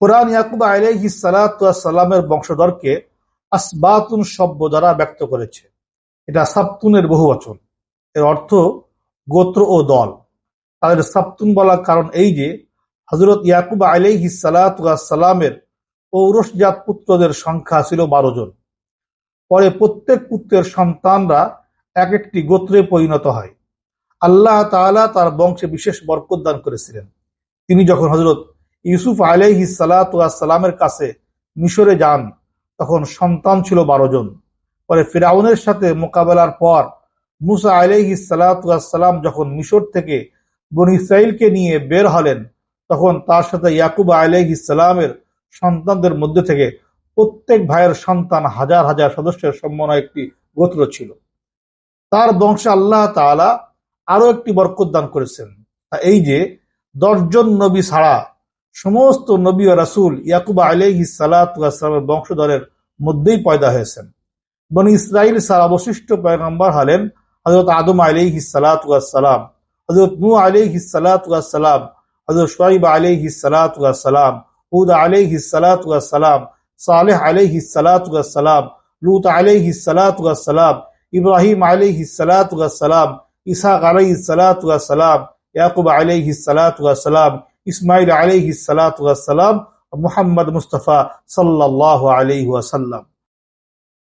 কোরআন ইয়াকুব আলাইহি সালামের বংশধরকে আসবাতুন শব্দ দ্বারা ব্যক্ত করেছে। এটা সাবতুনের বহু বচন। এর অর্থ গোত্র ও দল। তাদের সাবতুন বলার কারণ এই যে হজরত ইয়াকুব আলাইহি সালামের পৌরসজাত পুত্রদের সংখ্যা ছিল বারো জন। পরে প্রত্যেক পুত্রের সন্তানরা এক একটি গোত্রে পরিণত হয়। আল্লাহ তাআলা তার বংশে বিশেষ বরকত দান করেছিলেন। তিনি যখন হজরত ইউসুফ আলাইহি সালামের কাছে মিশরে যান। তখন সন্তান ছিল বারো জন। পরে ফিরাউনের সাথে মোকাবেলার পর মুসা আলাইহি সালাম যখন মিশর থেকে বন ইসরাইলকে নিয়ে বের হলেন, তখন তার সাথে ইয়াকুব আলাইহি সালামের সন্তানদের মধ্যে থেকে প্রত্যেক ভাইয়ের সন্তান হাজার হাজার সদস্যের সমন্বয় একটি গোত্র ছিল। তার বংশে আল্লাহ তাআলা আরও একটি বরকত দান করেছেন। এই যে দশজন নবী ছাড়া সমস্ত নবী ও রাসুল ইয়াকুবা আলাইহি সালামের বংশধরের মধ্যেই পয়দা হয়েছেন বনি ইসরাইল সার অবশিষ্ট পয়গম্বর হলেন হজরত আদম আলাইহি সালাম হজরত নু আলাইহি সালাম হজরত সোয়াইব আলাইহি সালাম হুদ আলাইহি সালাম সালেহ আলাইহি সালাম লুত আলাইহি সালাম ইব্রাহিম আলাইহি সালাম ইসাক আলাইহি সালাম ইয়াকুব আলাইহি সালাম إسماعيل عليه الصلاة والسلام محمد مصطفى صلى الله عليه وسلم.